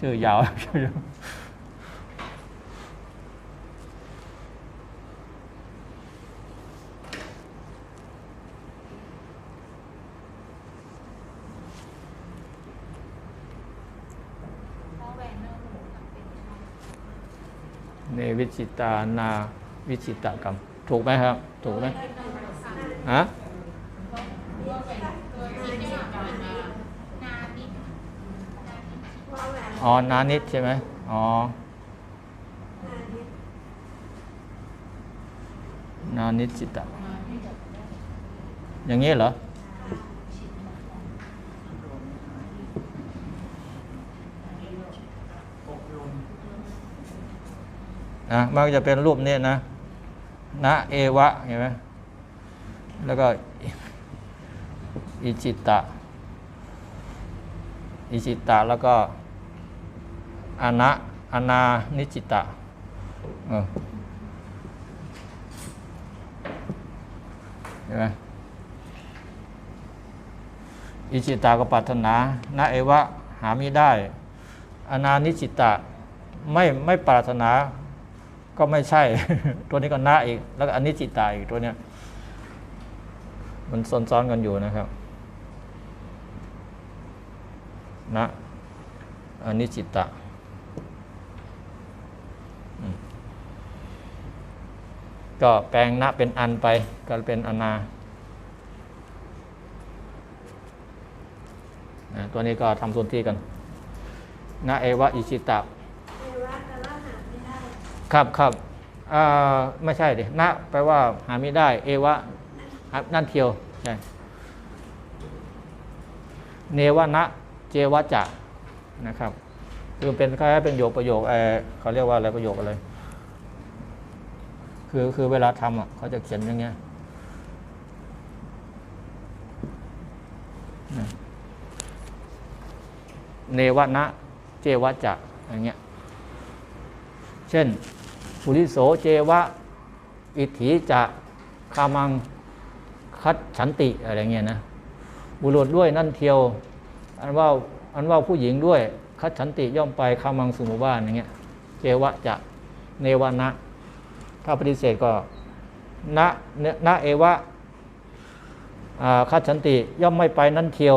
ชื่อยาวชื่อยาวเพราะแวนเนอร์หมูกับเป็นใช่เนวิจิตานาวิจิตกรรม ถูกไหมครับ ถูกไหมฮะ ตัวเป็นตัวที่ไม่กับนานานิดนานิด ว่าแหวน อ๋อนานิดใช่ไหมอ๋อนานิดจิตะ อย่างนี้เหรอ นะมันก็จะเป็นรูปนี้นะ นะเอวะ เห็นไหมแล้วก็ อิจิตะ อิจิตะแล้วก็ อนะอนานิจิตะเออเห็นไหมอิจิตาก็ปรารถนานะเอวะหาไม่ได้ อนานิจิตะไม่ไม่ปรารถนาก็ไม่ใช่ ตัวนี้ก็นะอีก แล้วก็อนิจิตาอีกตัวเนี้ย มันซ้อนๆกันอยู่นะครับนะอนิจิตะอืม ก็แปลงนะเป็นอันไปก็เป็นอนานะตัวนี้ก็ทำส่วนที่กันนะเอวะอิจิตะเอวะแต่ว่าหาไม่ได้ครับครับอ่าไม่ใช่ดินะแปลว่าหาไม่ได้ เอวะอะนั่นเทียวใช่เนวะนะเจวะจะนะครับคือเป็นคล้ายๆเป็นโยกประโยคเออเขาเรียกว่าอะไรประโยคอะไร คือคือเวลาทำอะเขาจะเขียนอย่างเงี้ยเนวะนะ เจวะจะอย่างเงี้ย เช่นปุริโสเจวะ อิทธิจะคามังคัดฉันติอะไรเงี้ยนะ บุรุษด้วยนั่นเทียว อันว่าอันว่าผู้หญิงด้วย คัดฉันติย่อมไปคามังสุมู่บ้านอย่างเงี้ย เจวะจะเนวนะ ถ้าปฏิเสธก็นะเนะเอวะคัดฉันติย่อมไม่ไปนั่นเทียว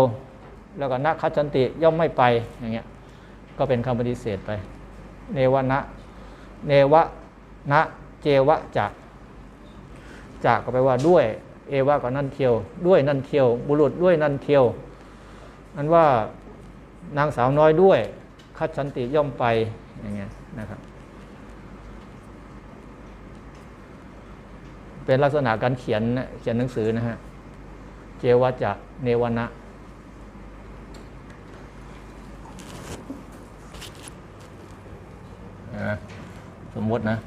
แล้วก็นะคัดฉันติย่อมไม่ไปอย่างเงี้ยก็เป็นคำปฏิเสธไป เนวนะเนวะนะเจวะจะจะก็แปลว่าด้วย เอวะก็นั่นเทียว ด้วยนั่นเทียว บุรุษด้วยนั่นเทียวอันว่านางสาวน้อยด้วยคัดสันติย่อมไปอย่างเงี้ยนะครับ เป็นลักษณะการเขียนเขียนหนังสือนะฮะ เจวะจะเนวนะนะสมมตินะ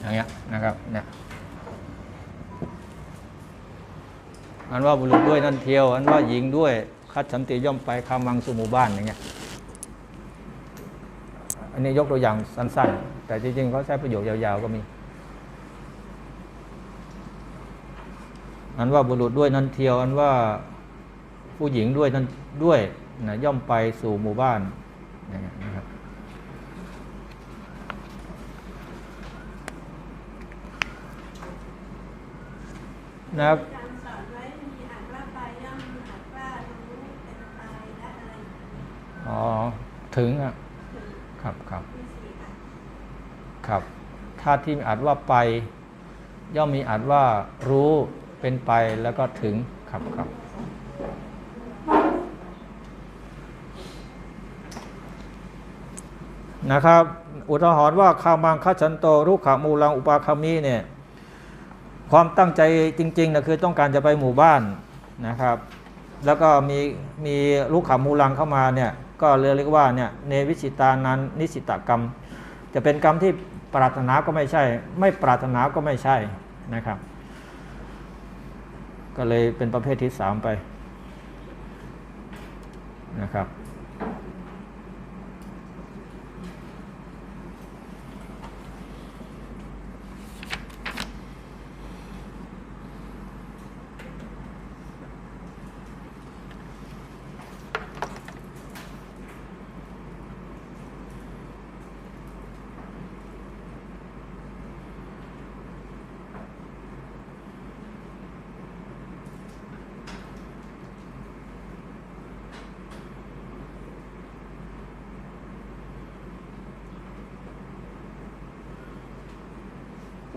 อย่างเงี้ยนะครับเนี่ย อันว่าบุรุษด้วยนั่นเทียว อันว่าหญิงด้วย คัดสันติย่อมไปคามังสู่หมู่บ้านอย่างเงี้ยอันนี้ยกตัวอย่างสั้น ๆ แต่จริงๆเขาใช้ประโยคยาวๆก็มี อันว่าบุรุษด้วยนั้นเทียว อันว่าผู้หญิงด้วยนั้นด้วยนะย่อมไปสู่หมู่บ้านนะครับนะครับ ถึงอะครับครับครับถ้าที่อานว่าไป ย่อมมีอานว่ารู้เป็นไปแล้วก็ถึงครับครับนะครับ อุทหรณ์ว่าคามังคัจฉันโตรุขามูลังอุปาคามีเนี่ยความตั้งใจจริงๆนะคือต้องการจะไปหมู่บ้านนะครับ แล้วก็มีมีลูกขามูลังเข้ามาเนี่ย ก็เรียกว่าเนี่ยเนวิสิตานันนิสิตกรรม จะเป็นกรรมที่ปรารถนาก็ไม่ใช่ ไม่ปรารถนาก็ไม่ใช่นะครับ ก็เลยเป็นประเภทที่สามไปนะครับ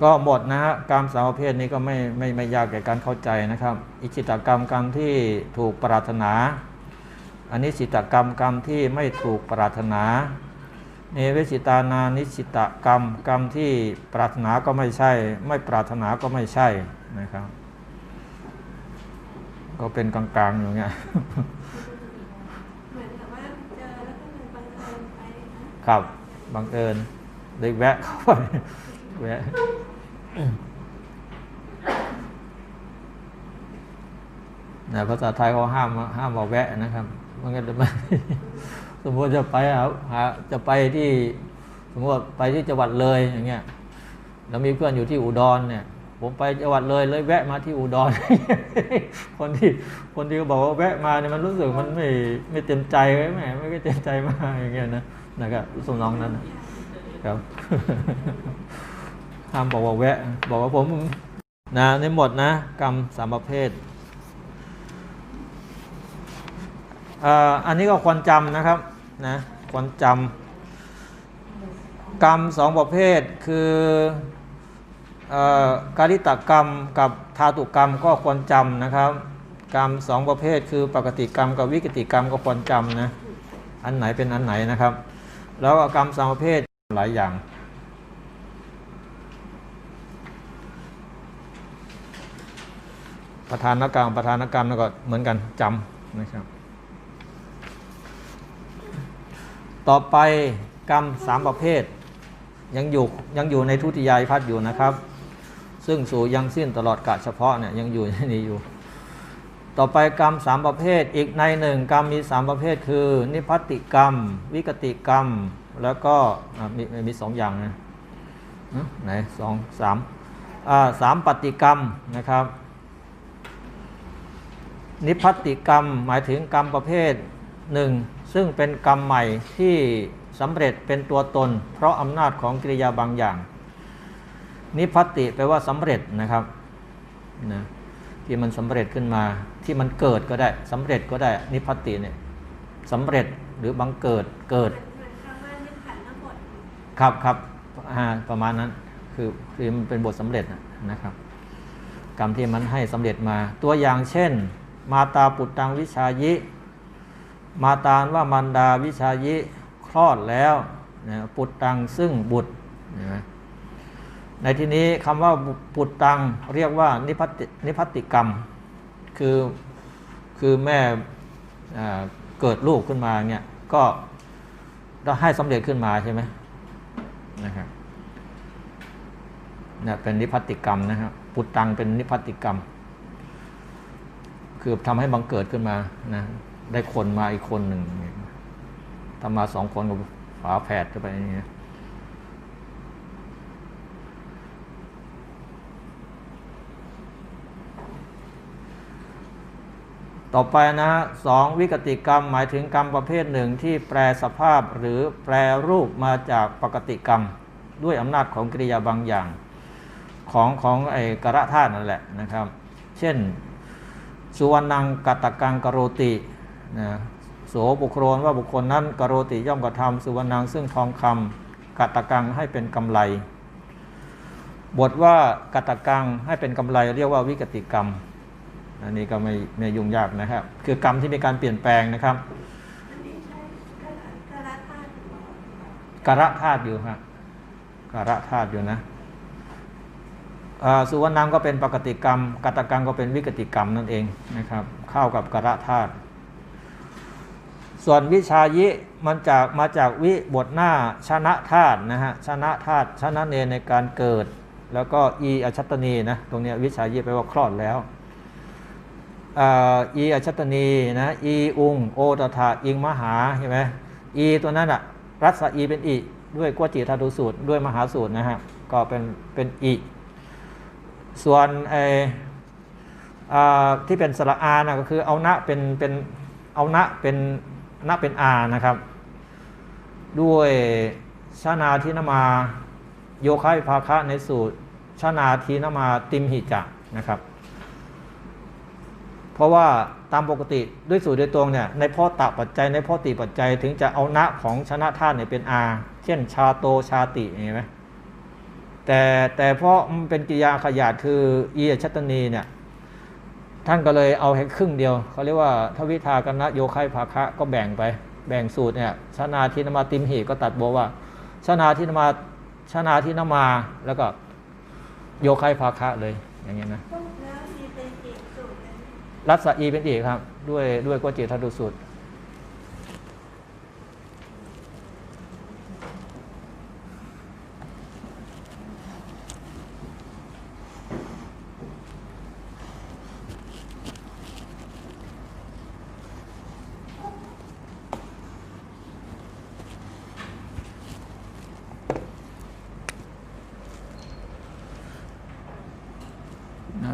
ก็หมดนะฮะกรรมสามประเภทนี้ก็ไม่ไม่ไม่ยากแก่การเข้าใจนะครับ อิจิตกรรมกรรมที่ถูกปรารถนา อันนี้สิตกรรมกรรมที่ไม่ถูกปรารถนาเนเวสิตานานิสิตกรรมกรรมที่ปรารถนาก็ไม่ใช่ ไม่ปรารถนาก็ไม่ใช่นะครับ ก็เป็นกลางๆอยู่เงี้ยเหมือนกับว่าเจอแล้วก็เลยบังเอิญไปนะครับบังเอิญเลยแวะเข้าไป แวะนะภาษาไทยเขาห้ามห้ามบอกแวะนะครับมันก็จะไม่สมมติจะไปหาจะไปที่สมมติไปที่จังหวัดเลยอย่างเงี้ยแล้วมีเพื่อนอยู่ที่อุดรเนี่ยผมไปจังหวัดเลยเลยแวะมาที่อุดร คนที่คนที่เขาบอกว่าแวะมาเนี่ยมันรู้สึกมันไม่ไม่เต็มใจไว้แหมไม่ได้เต็มใจมากอย่างเงี้ยนะนะครับสมน้องนั้นนะครับ ห้ามบอกว่าแวะ บอกว่าผมนะในหมดนะ กรรมสามประเภทอันนี้ก็ควรจำนะครับนะควรจำกรรมสองประเภทคือการิตกรรมกับธาตุกรรมก็ควรจำนะครับ กรรมสองประเภทคือปกติกรรมกับวิกติกรรมก็ควรจำนะอันไหนเป็นอันไหนนะครับ แล้วก็กรรมสองประเภทหลายอย่าง ประธานกรรมประธานกรรมแล้วก็เหมือนกันจำนะครับ ต่อไปกรรมสามประเภท ยังอยู่ยังอยู่ในทุติยายพัดอยู่นะครับ ซึ่งสู่ยังสิ้นตลอดกาลเฉพาะเนี่ยยังอยู่ในนี้อยู่ ต่อไปกรรมสามประเภท อีกในหนึ่งกรรมมีสามประเภท คือ นิพพัติกรรม วิกติกรรม แล้วก็มีมีสองอย่างนะไหนสองสามสามปฏิกรรมนะครับ นิพพัติกรรมหมายถึงกรรมประเภทหนึ่งซึ่งเป็นกรรมใหม่ที่สำเร็จเป็นตัวตน เพราะอำนาจของกิริยาบางอย่าง นิพพัติแปลว่าสำเร็จนะครับนะที่มันสำเร็จขึ้นมาที่มันเกิดก็ได้สำเร็จก็ได้นิพพัติเนี่ยสำเร็จหรือบังเกิดเกิดครับครับประมาณนั้นคือคือมันเป็นบทสำเร็จนะครับ กรรมที่มันให้สำเร็จมาตัวอย่างเช่น มาตาปุตตังวิชายิ มาตานว่ามันดาวิชายิคลอดแล้วนะปุตตังซึ่งบุตรนไหมในที่นี้คำว่าปุตตังเรียกว่านิพพตินิพพติกรรม คือคือแม่เกิดลูกขึ้นมาเนี่ยก็เราให้สำเร็จขึ้นมาใช่ไหมนะครับเนี่ยเป็นนิพพติกรรมนะครับปุตตังเป็นนิพพติกรรม คือทำให้บังเกิดขึ้นมานะได้คนมาอีกคนหนึ่งเนี่ยถ้ามาสองคนก็ฝาแฝดจะไปอย่างเงี้ยต่อไปนะฮะสองวิกติกรรมหมายถึงกรรมประเภทหนึ่งที่แปลสภาพหรือแปลรูปมาจากปกติกรรม ด้วยอำนาจของกิริยาบางอย่าง ของของไอ้กระธาตุนั่นแหละนะครับ เช่น สุวรรณังกัตตกังกโรตินะโสบุคคลว่าบุคคลนั้นกโรติย่อมกระทำสุวรรณังซึ่งทองคำกัตตกังให้เป็นกำไร บทว่ากัตตกังให้เป็นกำไรเรียกว่าวิกติกรรม อันนี้ก็ไม่ไม่ยุ่งยากนะครับ คือกรรมที่มีการเปลี่ยนแปลงนะครับกระธาตุหรือเปล่าการะธาตุอยู่ฮะการะธาตุอยู่นะ สุวรรณังก็เป็นปกติกรรมกัตตกังก็เป็นวิกติกรรมนั่นเองนะครับเข้ากับกระธาตุส่วนวิชายิมันจากมาจากวิบทหน้าชนะธาตุนะฮะชนะธาตุชนะเนในการเกิด แล้วก็อีอชัตตนีนะตรงนี้วิชายิแปลว่าคลอดแล้วอีอชัตตนีนะอีอุงโอตถาอิงมหาเห็นไหมอีตัวนั้นอะรัศอีเป็นอีด้วยกวจิธาตุสูตรด้วยมหาสูตรนะฮะก็เป็นเป็นอี ส่วนไออที่เป็นสระอานะก็คือเอาณเป็นเป็นเอาณเป็นณเป็นอานะครับ ด้วยชานาทินามาโยคะวิภาคะในสูตรชานาทีนามาติมหิจะนะครับ เพราะว่าตามปกติด้วยสูตรโดยตรงเนี่ยในพ่อตะปัจจัยในพ่อติปัจจัยถึงจะเอาณของชนะธาตุเนี่ยเป็นอา เช่นชาโตชาติเห็นไหม แต่แต่เพราะมันเป็นกิริยาขยาดคืออีชัตตนีเนี่ยท่านก็เลยเอาให้ครึ่งเดียวเขาเรียกว่าทวิทากนะโยคายภาคะก็แบ่งไป แบ่งสูตรเนี่ยชนาทินมาติมหิก็ตัดบอกว่าชนาทินมาชนาทินมาแล้วก็โยคายภาคะเลยอย่างเงี้ยนะแล้วมีเป็นอีกสูตรหนึงรัศอีเป็นอีกครับ ด้วยด้วยกวจิทัตุสูตร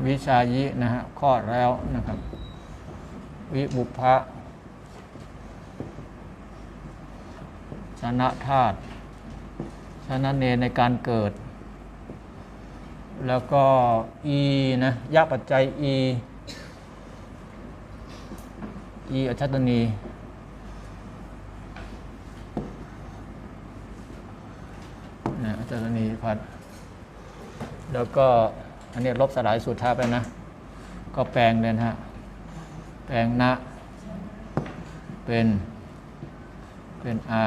วิชายินะฮะคลอดแล้วนะครับ วิบุพะชนะธาตุชนะเนในการเกิด แล้วก็อีนะยักษ์ปัจจัยอีอีอัจฉตนีนะอัจฉตนีพัดแล้วก็ อันนี้ลบสลายสูตรท้าไปนะ ก็แปลงเลยนะฮะ แปลงนะ เป็น เป็นอา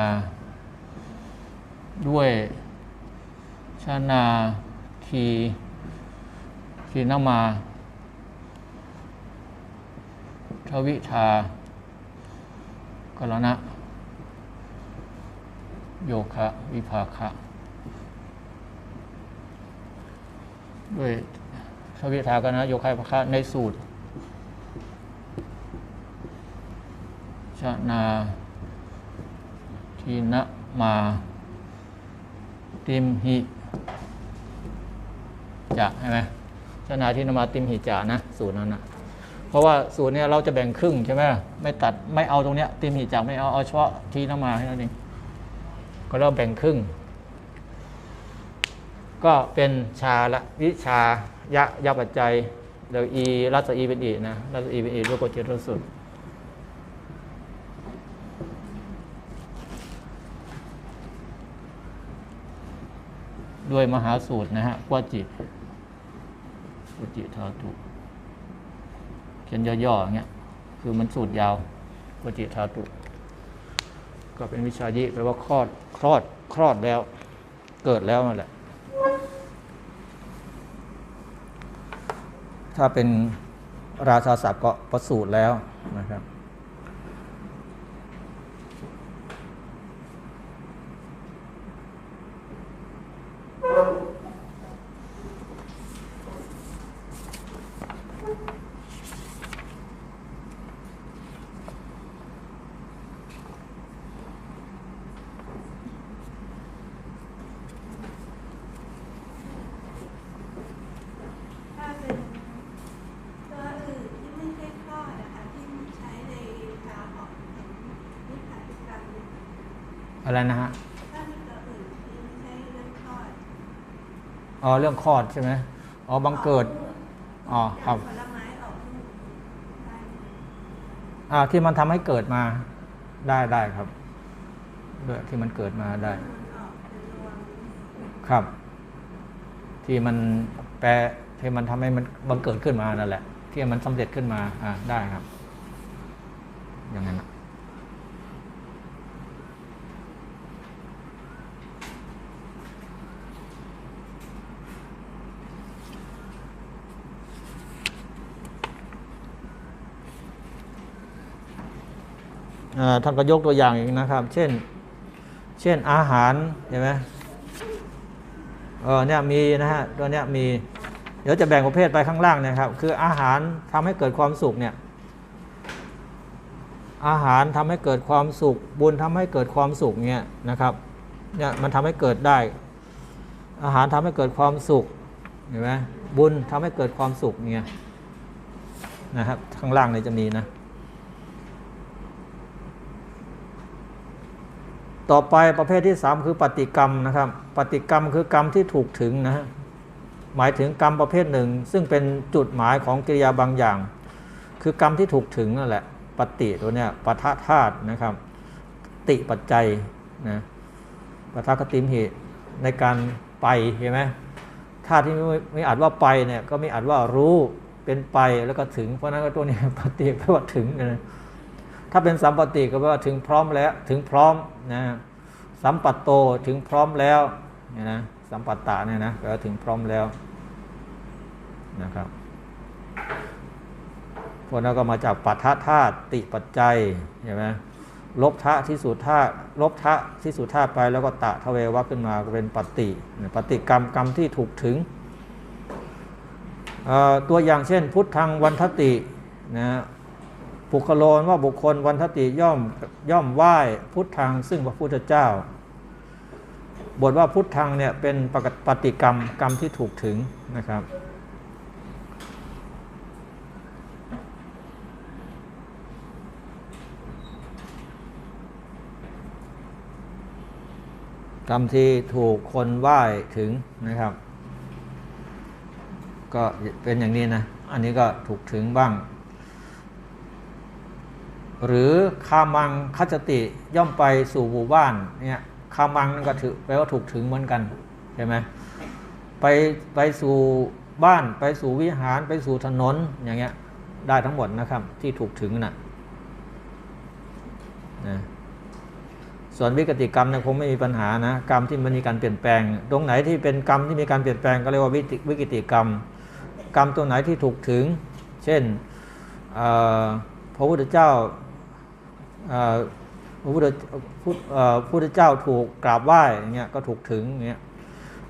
ด้วยชานาคีคีนามา ทวิทากรณะ โยคะ วิภาคะ ด้วยทวิทากรณะโยคะวิภาคะในสูตรชนาทีนะมาติมหิจะใช่ไหมชนาทีนมาติมหิจะนะ สูตรนั้นนะเพราะว่าสูตรเนี้ยเราจะแบ่งครึ่งใช่ไหมไม่ตัดไม่เอาตรงเนี้ยติมหิจะไม่เอาเอาเฉพาะทีนมาให้นั่นเองก็เราแบ่งครึ่ง ก็เป็นชาละวิชายะยะปัจจัยเดี๋ยวอีรัศอีเป็นอีนะรัศอีเป็นอีรูปโกเจตสุดด้วยมหาสูตรนะฮะกวจิตกวจิธาตุเขียนย่อๆอย่างเงี้ยคือมันสูตรยาวกวจิธาตุก็เป็นวิชายิแปลว่าคลอดคลอดคลอดแล้ว เกิดแล้วนั่นแหละ ถ้าเป็นราชาศัพท์ก็ประสูตรแล้วนะครับ ถ้าเป็นตัวอื่นที่ไม่ใช่คลอดนะคะที่ใช้ในทางออกของนิพพานกรรมเนี่ย อะไรนะฮะอ๋อเรื่องคลอดใช่ไหมอ๋อบังเกิดอ๋อครับอ่าที่มันทำให้เกิดมาได้ได้ครับด้วยที่มันเกิดมาได้ ครับ ที่มันแปลที่มันทำให้มันบังเกิดขึ้นมานั่นแหละ ที่มันสำเร็จขึ้นมาอ่าได้ครับ อย่างนั้น ท่านก็ยกตัวอย่างอีกนะครับ เช่น เช่นอาหารเห็นไหมเออเนี่ยมีนะฮะตัวเนี้ยมี เดี๋ยวจะแบ่งประเภทไปข้างล่างเนะครับ คืออาหารทำให้เกิดความสุขเนี่ยอาหารทำให้เกิดความสุข บุญทำให้เกิดความสุขเนี่ยนะครับเนี่ยมันทำให้เกิดได้ อาหารทำให้เกิดความสุขเห็นไหมบุญทำให้เกิดความสุขเนี่ยนะครับข้างล่างเนี่ยจะมีนะ ต่อไปประเภทที่ 3 คือปฏิกรรมนะครับ ปฏิกรรมคือกรรมที่ถูกถึงนะฮะหมายถึงกรรมประเภทหนึ่ง ซึ่งเป็นจุดหมายของกิริยาบางอย่าง คือกรรมที่ถูกถึงนั่นแหละปฏิตัวเนี้ยปะทะธาตุนะครับ ติปัจจัยนะปะทะกติมเหตุในการไปเห็นไหมธาตุที่ไม่ไม่อาจว่าไปเนี่ยก็ไม่อาจว่ารู้เป็นไปแล้วก็ถึง เพราะฉะนั้นก็ตัวนี้ปฏิแปลว่าถึงนะ ถ้าเป็นสัมปติก็แปลว่าถึงพร้อมแล้วถึงพร้อมนะสัมปัตโตถึงพร้อมแล้วเนี่ยนะสัมปัตตะเนี่ยนะแปลว่าถึงพร้อมแล้วนะครับพวกนั้นก็มาจากปัทธธาตุติปัจจัยใช่ไหมลบทะที่สุดธาลบทะที่สุดธาไปแล้วก็ตะทเววะขึ้นมาก็เป็นปฏิปฏิกรรมกรรมที่ถูกถึง ตัวอย่างเช่น พุทธังวันทตินะ ปุคโลนว่าบุคคลวันทติย่อมย่อมไหว้พุทธังซึ่งพระพุทธเจ้า บทว่าพุทธังเนี่ยเป็นปกปฏิกรรมกรรมที่ถูกถึงนะครับ กรรมที่ถูกคนไหว้ถึงนะครับ ก็เป็นอย่างนี้นะ อันนี้ก็ถูกถึงบ้าง หรือคามังคัจติย่อมไปสู่หมู่บ้านเนี่ยคามังนั่นก็ถือแปลว่าถูกถึงเหมือนกันใช่ไหมไปไปสู่บ้านไปสู่วิหารไปสู่ถนนอย่างเงี้ยได้ทั้งหมดนะครับที่ถูกถึงน่ะนะส่วนวิกติกรรมเนี่ยคงไม่มีปัญหานะกรรมที่มันมีการเปลี่ยนแปลง ตรงไหนที่เป็นกรรมที่มีการเปลี่ยนแปลงก็เรียกว่าวิวิกติกรรม กรรมตัวไหนที่ถูกถึง เช่นพระพุทธเจ้า พระพุทธพุทธเอ่อพุทธเจ้าถูกกราบไหว้อย่างเงี้ยก็ถูกถึงอย่างเงี้ย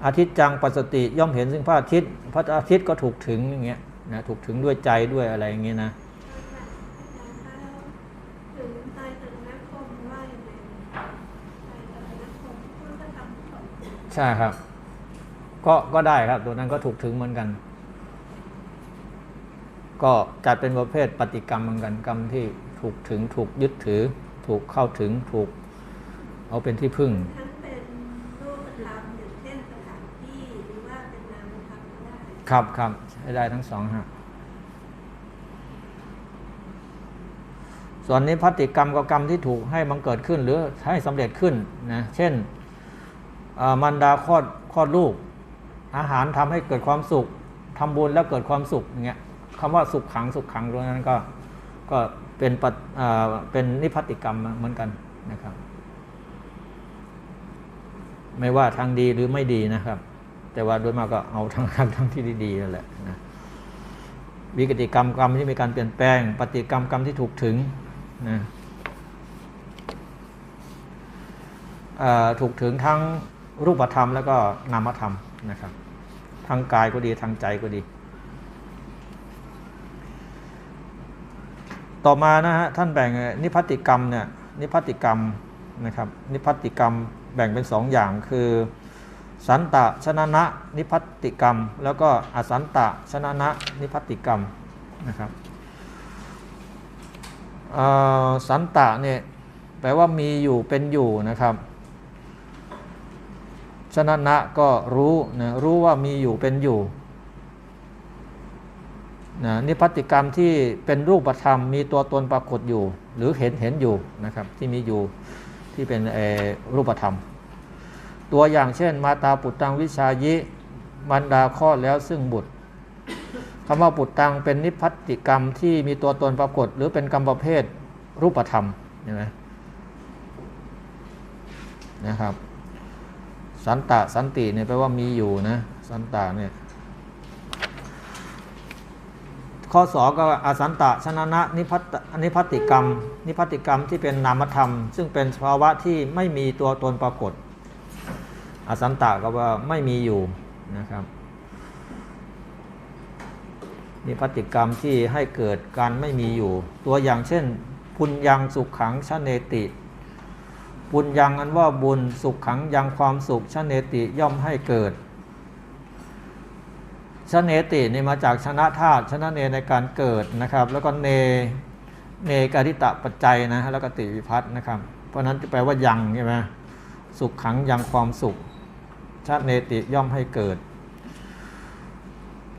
อาทิตย์จังปัสสติย่อมเห็นซึ่งพระอาทิตย์ พระอาทิตย์ก็ถูกถึงอย่างเงี้ยนะถูกถึงด้วยใจด้วยอะไรอย่างเงี้ยนะใช่ครับ ก็ก็ได้ครับตัวนั้นก็ถูกถึงเหมือนกัน ก็จัดเป็นประเภทปฏิกรรมเหมือนกันกรรมที่ ถูกถึงถูกยึดถือ ถูกเข้าถึงถูกเอาเป็นที่พึ่ง ทั้งเป็นรูปธรรมอย่างเช่นสถานที่หรือว่าเป็นนามธรรมก็ได้ครับครับใช้ได้ทั้งสองฮะส่วนนี้พติกรรมกับกรรมที่ถูกให้มันเกิดขึ้นหรือให้สำเร็จขึ้นนะเช่นเอ่อมันดาคลอดคลอดลูก อาหารทำให้เกิดความสุขทำบุญแล้วเกิดความสุขอย่างเงี้ยคำว่าสุขขังสุขขังตรงนั้นก็ก็ เป็นปฏิเป็นนิพพติกรรมเหมือนกันนะครับ ไม่ว่าทางดีหรือไม่ดีนะครับ แต่ว่าโดยมากก็เอาทางทางทางที่ดีๆนั่นแหละนะวิกติกรรมกรรมที่มีการเปลี่ยนแปลง ปฏิกรรมกรรมที่ถูกถึงนะถูกถึงทั้งรูปธรรม แล้วก็นามธรรมนะครับ ทางกายก็ดีทางใจก็ดี ต่อมานะฮะท่านแบ่งนิพพติกรรมเนี่ยนิพพติกรรมนะครับนิพพติกรรมแบ่งเป็นสองอย่างคือ สันตะชนะนะนิพพติกรรม แล้วก็อสันตะชนะนะนิพพติกรรมนะครับอ่อสันตะเนี่ยแปลว่ามีอยู่เป็นอยู่นะครับชนะนะก็รู้นะรู้ว่ามีอยู่เป็นอยู่ นะนิพพติกรรมที่เป็นรูปธรรมมีตัวตนปรากฏอยู่ หรือเห็นเห็นอยู่นะครับที่มีอยู่ที่เป็นรูปธรรม ตัวอย่างเช่น มาตาปุตตังวิชายิมันดาคลอแล้วซึ่งบุตรคำว่าปุตตังเป็นนิพพติกรรมที่มีตัวตนปรากฏ หรือเป็นกรรมประเภทรูปธรรมเห็นไหมนะครับ สันตะสันติเนี่ยแปลว่ามีอยู่นะ สันตะเนี่ย ข้อสองก็อสันตะชนะนะนิพัตนิพัติกรรม นิพัติกรรมที่เป็นนามธรรม ซึ่งเป็นสภาวะที่ไม่มีตัวตนปรากฏ อสันตะก็ว่าไม่มีอยู่นะครับนิพติกรรมที่ให้เกิดการไม่มีอยู่ ตัวอย่างเช่น ปุญญังสุขขังชเนติปุญญังอันว่าบุญสุขขังยังความสุขชเนติย่อมให้เกิด ชเนตินี่มาจากชนะธาตุชนะเนในการเกิดนะครับ แล้วก็เนเนกาทิตะปัจจัยนะแล้วก็ติวิพัฒน์นะครับ เพราะนั้นจะแปลว่ายังใช่ไหมสุขขังยังความสุขชาติเนติย่อมให้เกิด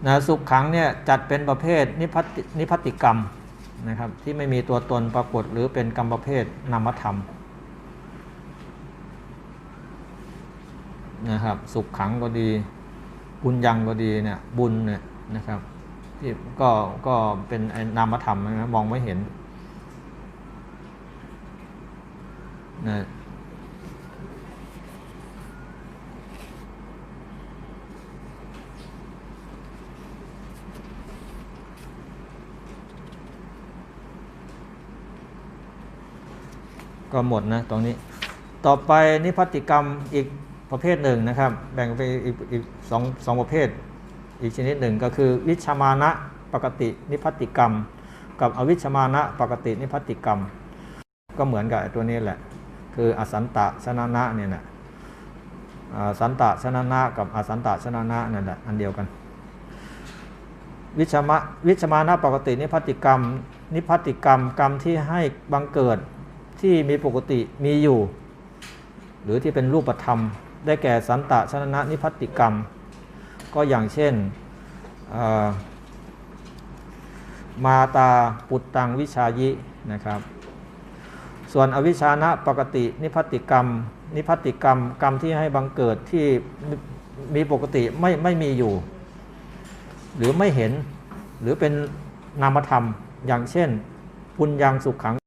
นะสุขขังเนี่ยจัดเป็นประเภทนิพพตินิพพติกรรมนะครับ ที่ไม่มีตัวตนปรากฏหรือเป็นกรรมประเภทนามธรรมนะครับ สุขขังก็ดี บุญยังก็ดีเนี่ยบุญเนี่ยนะครับที่ก็ก็เป็นนามธรรมนะมองไม่เห็นนะก็หมดนะตรงนี้ ต่อไปนิพพติกรรมอีก ประเภทหนึ่งนะครับ แบ่งไปอีกอีกสองสองประเภท อีกชนิดหนึ่งก็คือ วิชมานะปกตินิพพติกรรม กับอวิชมานะปกตินิพพติกรรม ก็เหมือนกับตัวนี้แหละ คืออสันตะชนะนะเนี่ยนะอสันตะชนะนะกับอสันตะชนะนะนั่นแหละอันเดียวกัน วิชมะวิชมานะปกตินิพพติกรรม นิพพติกรรมกรรมที่ให้บังเกิดที่มีปกติมีอยู่ หรือที่เป็นรูปธรรม ได้แก่สันตะชนะนะนิพพติกรรม ก็อย่างเช่น มาตาปุตตังวิชายินะครับ ส่วนอวิชานะปกตินิพพติกรรม นิพพติกรรมกรรมที่ให้บังเกิดที่มีมีปกติไม่ไม่มีอยู่ หรือไม่เห็นหรือเป็นนามธรรมอย่างเช่นปุญญังสุขขัง